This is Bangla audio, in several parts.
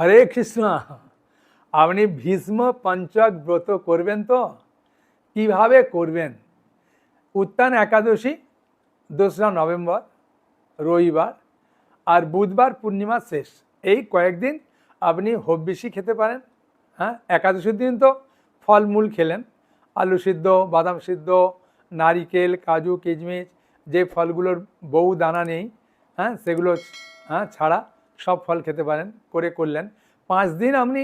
হরে কৃষ্ণ। আপনি ভীষ্ম পঞ্চক ব্রত করবেন তো? কীভাবে করবেন? উত্তান একাদশী, দোসরা নভেম্বর, রবিবার আর বুধবার পূর্ণিমা শেষ। এই কয়েকদিন আপনি হব্বিসি খেতে পারেন হ্যাঁ? একাদশীর দিন তো ফলমূল খেলেন। আলু সিদ্ধ, বাদাম সিদ্ধ, নারিকেল, কাজু, কিশমিশ, যে ফলগুলোর বউ দানা নেই হ্যাঁ? সেগুলো হ্যাঁ ছাড়া সব ফল খেতে পারেন, করে করলেন। পাঁচ দিন আপনি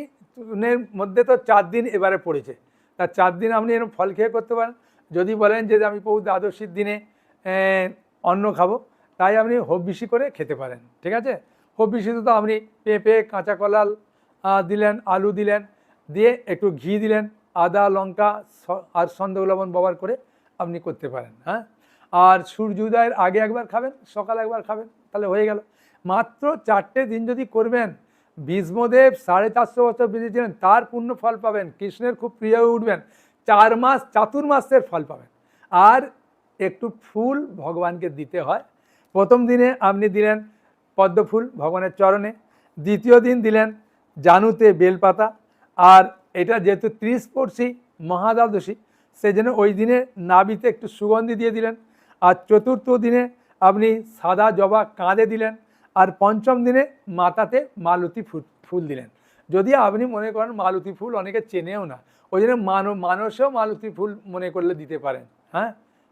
এর মধ্যে তো চার দিন এবারে পড়েছে। তা চার দিন আপনি এরকম ফল খেয়ে করতে পারেন। যদি বলেন যে আমি প্রভু দ্বাদশীর দিনে অন্ন খাব, তাই আপনি হব্বিসি করে খেতে পারেন, ঠিক আছে? হব্বিসিতে তো আপনি পেঁপে, কাঁচা কলাল দিলেন, আলু দিলেন, দিয়ে একটু ঘি দিলেন, আদা, লঙ্কা আর সন্দেহ লবণ ব্যবহার করে আপনি করতে পারেন হ্যাঁ? আর সূর্যোদয়ের আগে একবার খাবেন, সকালে একবার খাবেন, তাহলে হয়ে গেল। মাত্র চারটে দিন যদি করবেন, ভীষ্মদেব সাড়ে চারশো বছর বেঁচেছিলেন তার পূর্ণ ফল পাবেন, কৃষ্ণের খুব প্রিয় উঠবেন, চার মাস চাতুর্মাসের ফল পাবেন। আর একটু ফুল ভগবানকে দিতে হয়। প্রথম দিনে আপনি দিলেন পদ্ম ফুল ভগবানের চরণে, দ্বিতীয় দিন দিলেন জানুতে বেলপাতা, আর এটা যেহেতু ত্রিশ মহাদ্বাদশী সেই জন্য ওই দিনে নাবিতে একটু সুগন্ধি দিয়ে দিলেন, আর চতুর্থ দিনে আপনি সাদা জবা কাঁধে দিলেন আর পঞ্চম দিনে মাথাতে মালতী ফুল দিলেন। যদি আপনি মনে করেন মালতী ফুল অনেকে চেনেও না, ওই জন্য মানব মানুষেও মালতী ফুল মনে করলে দিতে পারেন হ্যাঁ?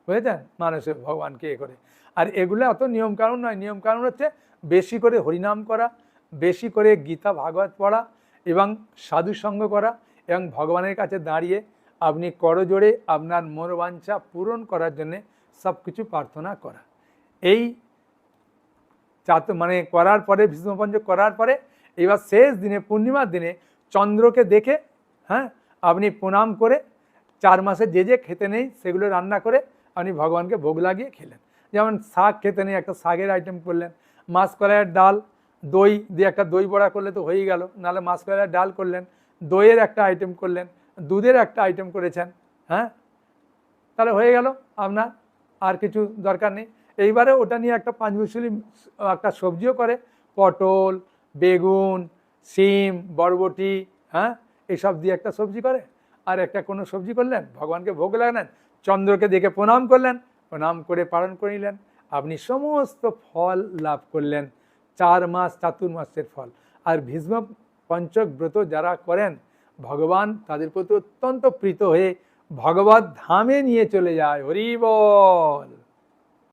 বুঝেছেন? মানুষে ভগবানকে এ করে। আর এগুলো অত নিয়মকানুন নয়, নিয়মকানুন হচ্ছে বেশি করে হরিনাম করা, বেশি করে গীতা, ভাগবত পড়া এবং সাধু সঙ্গ করা এবং ভগবানের কাছে দাঁড়িয়ে আপনি করজোড়ে আপনার মনোবাঞ্ছা পূরণ করার জন্যে সব কিছু প্রার্থনা করা। এই চাত মানে করার পরে ভীষ্মপঞ্চ করার পরে, এবার শেষ দিনে, পূর্ণিমার দিনে চন্দ্রকে দেখে হ্যাঁ আপনি প্রণাম করে, চার মাসে যে যে খেতে নেই সেগুলো রান্না করে আপনি ভগবানকে ভোগ লাগিয়ে খেলেন। যেমন শাক খেতে নেই, একটা শাকের আইটেম করলেন মাছ কলাইয়ের ডাল, দই দিয়ে একটা দই বড়া করলে তো হয়েই গেল, নাহলে মাছ কলাইয়ের ডাল করলেন, দইয়ের একটা আইটেম করলেন, দুধের একটা আইটেম করেছেন হ্যাঁ তাহলে হয়ে গেল আপনার, আর কিছু দরকার নেই। এইবারে ওটা নিয়ে একটা পাঁচমিশুলি, একটা সবজিও করে। পটল, বেগুন, সিম, বরবটি হ্যাঁ? এইসব দিয়ে একটা সবজি করে। আর একটা কোনো সবজি করলেন, ভগবানকে ভোগ লাগলেন, চন্দ্রকে দেখে প্রণাম করলেন, প্রণাম করে পালন করে নিলেন। আপনি সমস্ত ফল লাভ করলেন, চার মাস, চাতুর্মাসের ফল। আর ভীষ্ম পঞ্চক ব্রত যারা করেন, ভগবান তাদের প্রতি অত্যন্ত প্রীত হয়ে ভগবত ধামে নিয়ে চলে যায়। হরি বল!